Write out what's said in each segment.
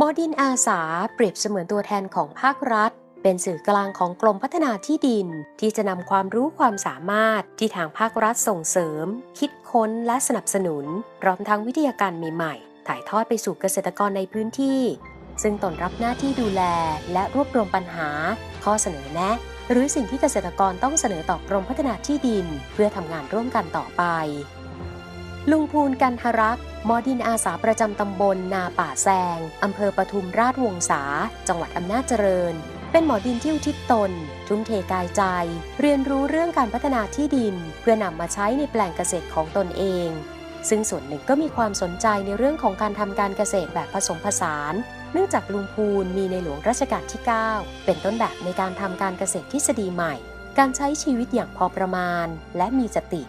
มอดินอาสาเปรียบเสมือนตัวแทนของภาครัฐ เป็นสื่อกลางของกรมพัฒนาที่ดิน ที่จะนำความรู้ความสามารถที่ทางภาครัฐส่งเสริม คิดค้นและสนับสนุนพร้อมทั้งวิทยาการใหม่ๆ ถ่ายทอดไปสู่เกษตรกรในพื้นที่ ซึ่งตนรับหน้าที่ดูแลและรวบรวมปัญหา ข้อเสนอแนะ หรือสิ่งที่เกษตรกรต้องเสนอต่อกรมพัฒนาที่ดิน เพื่อทำงานร่วมกันต่อไป ลุงพูนกันทรักษ์หมอดินอาสาประจำตำบลนาป่าแซงอำเภอปทุมราชวงศาจังหวัดอำนาจเจริญ เป็นหมอดินที่อุทิศตน ทุ่มเทกายใจ เรียนรู้เรื่องการพัฒนาที่ดิน เพื่อนำมาใช้ในแปลงเกษตรของตนเอง ซึ่งส่วนหนึ่งก็มีความสนใจในเรื่องของการทำการเกษตรแบบผสมผสาน เนื่องจากลุงพูนมีในหลวงรัชกาลที่ 9 เป็นต้นแบบในการทำการเกษตรทฤษฎีใหม่ การใช้ชีวิตอย่างพอประมาณ และมีสติ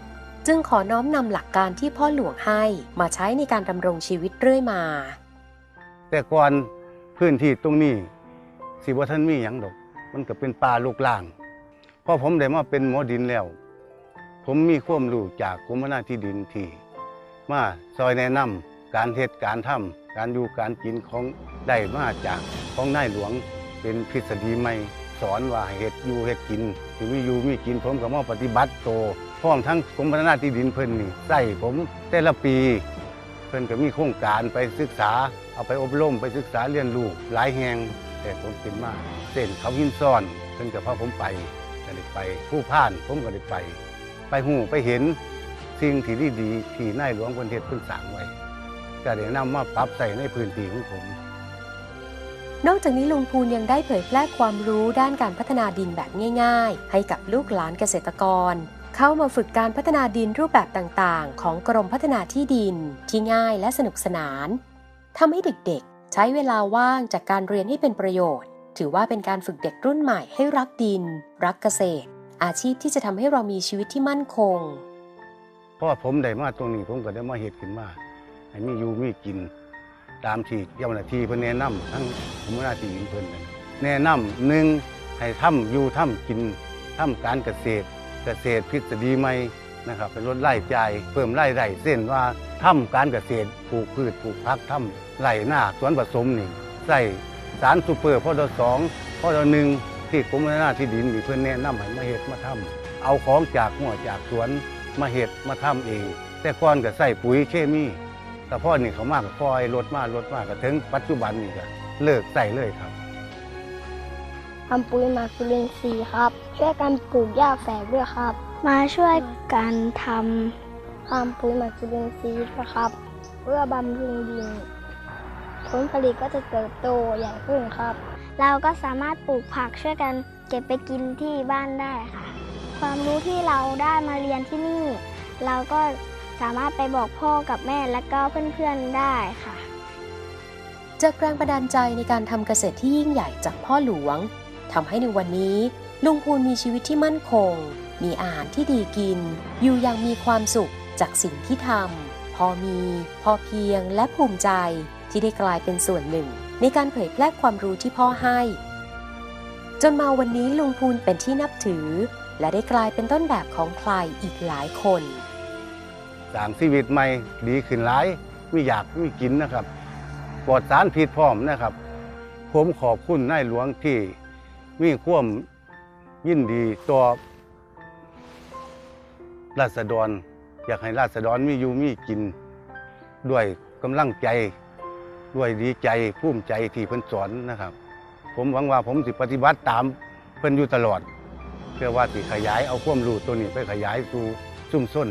จึงขอน้อมนำหลักการที่พ่อหลวงให้มาใช้ในการดำรงชีวิตเรื่อยมา แต่ก่อนพื้นที่ตรงนี้สิบ่ท่านมีหยังดอก มันก็เป็นป่าลูกล่างพอผมได้มาเป็นหมอดินแล้ว ผมมีความรู้จากกรมพัฒนาที่ดินที่มาซอยแนะนำการเฮ็ดการทำการอยู่การกินของได้มาจากของนายหลวงเป็นทฤษฎีใหม่ สอนว่าให้เฮ็ดอยู่เฮ็ดกินที่มีอยู่มีกินผมก็มาปฏิบัติโตพร้อมทั้งกรมพัฒนาที่ดินเพิ่นนี่ใส่ผมแต่ละปี เพิ่นก็มีโครงการไปศึกษา เอาไปอบรมไปศึกษาเรียนรู้หลายแห่งแต่ผมเป็นมากเส้นเขาหินซ่อนเพิ่นก็พาผมไปก็ได้ไปผู้พ่านผมก็ได้ไป ไปหูไปเห็นสิ่งที่ดีๆที่นายหลวงเพิ่นเฮ็ดเพิ่นสร้างไว้ก็ได้นำมาปรับใส่ในพื้นที่ของผม นอกจากนี้ลุงพูนยังได้เผยแพร่ความรู้ด้านการพัฒนาดินแบบง่าย ๆ ให้กับลูกหลานเกษตรกร เข้ามาฝึกการพัฒนาดินรูปแบบต่างๆ ของกรมพัฒนาที่ดิน ที่ง่ายและสนุกสนานทำให้เด็กๆ ใช้เวลาว่างจากการเรียนให้เป็นประโยชน์ ถือว่าเป็นการฝึกเด็กรุ่นใหม่ให้รักดิน รักเกษตร อาชีพที่จะทำให้เรามีชีวิตที่มั่นคงเพราะว่าผมได้มาตรงนี้ผมก็ได้มาเฮ็ดขึ้นมาให้มีอยู่มีกิน ตามที่เจ้าหน้าที่เพิ่นแนะนำทั้งผมหน้าที่ดินเพิ่นนั่นแนะนำหนึ่งให้ทำอยู่ทำกินทำการเกษตร เกษตรทฤษฎีใหม่นะครับเป็นลดรายจ่ายเพิ่มรายได้เส้นว่าทำการเกษตรปลูกพืชปลูกผักทำไรหน้าสวนผสมนี่ใส่สารซูเปอร์พ่อดสองพ่อดหนึ่งที่กรมพัฒนาที่ดินนี่เพิ่นแนะนำให้มาเฮ็ดมาทำเอาของจากหัวจากสวนมาเฮ็ดมาทำเอง แต่ก่อนก็ใส่ปุ๋ยเคมี แต่พ่อนี่เขามากก็คอยลดมากลดมากก็ถึงปัจจุบันนี่ก็เลิกใส่เลยครับทำปุ๋ยหมักจุลินทรีย์ครับ ช่วยกันปลูกหญ้าแฝกด้วยครับ มาช่วยกันทำทำปุ๋ยหมักจุลินทรีย์นะครับ เพื่อบำรุงดินผลผลิตก็จะเติบโตใหญ่ขึ้นครับ เราก็สามารถปลูกผักช่วยกันเก็บไปกินที่บ้านได้ค่ะ ความรู้ที่เราได้มาเรียนที่นี่ เราก็ สามารถไปบอกพ่อกับแม่และก็เพื่อนๆได้ค่ะ จากแรงบันดาลใจในการทำเกษตรที่ยิ่งใหญ่จากพ่อหลวงทำให้ในวันนี้ ลุงพูนมีชีวิตที่มั่นคง มีอาหารที่ดีกิน อยู่อย่างมีความสุขจากสิ่งที่ทำพอมี พอเพียงและภูมิใจที่ได้กลายเป็นส่วนหนึ่ง ในการเผยแพร่ความรู้ที่พ่อให้ จนมาวันนี้ลุงพูนเป็นที่นับถือ และได้กลายเป็นต้นแบบของใครอีกหลายคน สร้างชีวิตใหม่ดีขึ้นหลายไมีอยากไมีกินนะครับปลอดสารพิษพร้อมนะครับ ผมขอบคุณนายหลวงที่มีความยินดีต่อราษฎร อยากให้ราษฎรมีอยู่มีกิน ด้วยกำลังใจ ด้วยดีใจภูมิใจที่เพิ่นสอนนะครับ ผมหวังว่าผมสิปฏิบัติตามเพิ่นอยู่ตลอด เพื่อว่าสิขยายเอาความรู้ตัวนี้ไปขยายสู่ชุมชน